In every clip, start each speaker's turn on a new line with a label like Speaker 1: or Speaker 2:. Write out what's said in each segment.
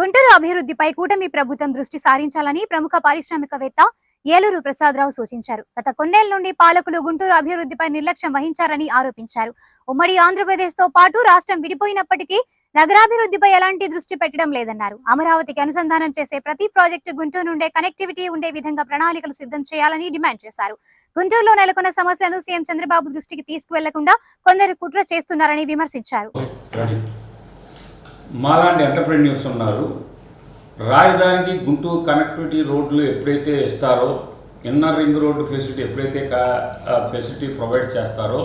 Speaker 1: గుంటూరు అభివృద్ధిపై కూటమి ప్రభుత్వం దృష్టి సారించాలని ప్రముఖ పారిశ్రామికవేత్త ఏలూరు ప్రసాదరావు సూచించారు. గత కొన్నేళ్ళ నుండి పాలకులు గుంటూరు అభివృద్ధిపై నిర్లక్ష్యం వహించారని ఆరోపించారు. ఉమ్మడి ఆంధ్రప్రదేశ్తో పాటు రాష్ట్రం విడిపోయినప్పటికీ నగరాభివృద్ధిపై ఎలాంటి దృష్టి పెట్టడం లేదన్నారు. అమరావతికి అనుసంధానం చేసే ప్రతి ప్రాజెక్టు గుంటూరు నుండే కనెక్టివిటీ ఉండే విధంగా ప్రణాళికలు సిద్ధం చేయాలని డిమాండ్ చేశారు. గుంటూరులో నెలకొన్న సమస్యలను సీఎం చంద్రబాబు దృష్టికి తీసుకువెళ్ళకుండా కొందరు కుట్ర చేస్తున్నారని విమర్శించారు.
Speaker 2: మాలాంటి ఎంటర్ప్రెన్యూర్స్ ఉన్నారు. రాజధానికి గుంటూరు కనెక్టివిటీ రోడ్లు ఎప్పుడైతే ఇస్తారో ఇన్నర్ రింగ్ రోడ్డు ఫెసిలిటీ ఎప్పుడైతే కా ఫెసిలిటీ ప్రొవైడ్ చేస్తారో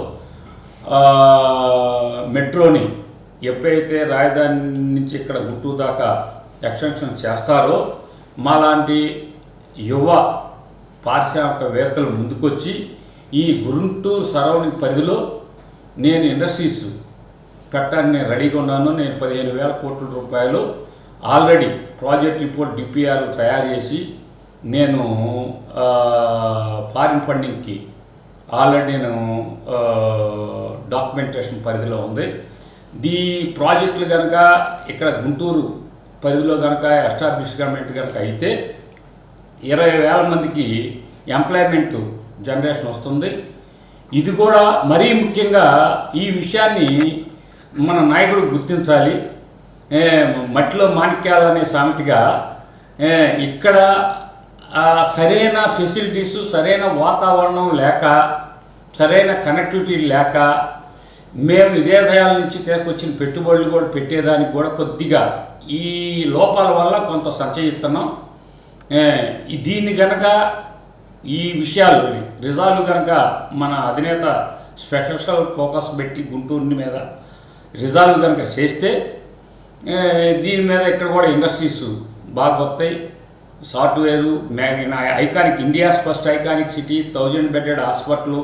Speaker 2: మెట్రోని ఎప్పుడైతే రాజధాని నుంచి ఇక్కడ గుంటూరు దాకా ఎక్స్టెన్షన్ చేస్తారో మాలాంటి యువ పారిశ్రామికవేత్తలు ముందుకొచ్చి ఈ గుంటూరు సరౌండింగ్ పరిధిలో నేను ఇండస్ట్రీస్ పెట్టడానికి నేను రెడీగా ఉన్నాను నేను పదిహేను వేల కోట్ల రూపాయలు ఆల్రెడీ ప్రాజెక్ట్ రిపోర్ట్ డిపిఆర్ తయారు చేసి నేను ఫారిన్ ఫండింగ్కి ఆల్రెడీ నేను డాక్యుమెంటేషన్ పరిధిలో ఉంది. దీ ప్రాజెక్టులు కనుక ఇక్కడ గుంటూరు పరిధిలో కనుక ఎస్టాబ్లిష్మెంట్ కనుక అయితే ఇరవై వేల మందికి ఎంప్లాయ్మెంట్ జనరేషన్ వస్తుంది. ఇది కూడా మరీ ముఖ్యంగా ఈ విషయాన్ని మన నాయకుడు గుర్తించాలి. మట్టిలో మాణిక్యాలు అనే సామెతగా ఇక్కడ సరైన ఫెసిలిటీస్ సరైన వాతావరణం లేక సరైన కనెక్టివిటీ లేక మేము ఇదే దయాల నుంచి తీసుకొచ్చిన పెట్టుబడులు కూడా పెట్టేదానికి కూడా కొద్దిగా ఈ లోపాల వల్ల కొంత సంచయిస్తున్నాం. దీన్ని గనక ఈ విషయాలు రిజాల్వ్ కనుక మన అధినేత స్పెషల్ ఫోకస్ పెట్టి గుంటూరు మీద రిజాల్వ్ కనుక చేస్తే దీని మీద ఇక్కడ కూడా ఇండస్ట్రీస్ బాగా వస్తాయి. Software iconic India's first iconic city thousand bedded hospital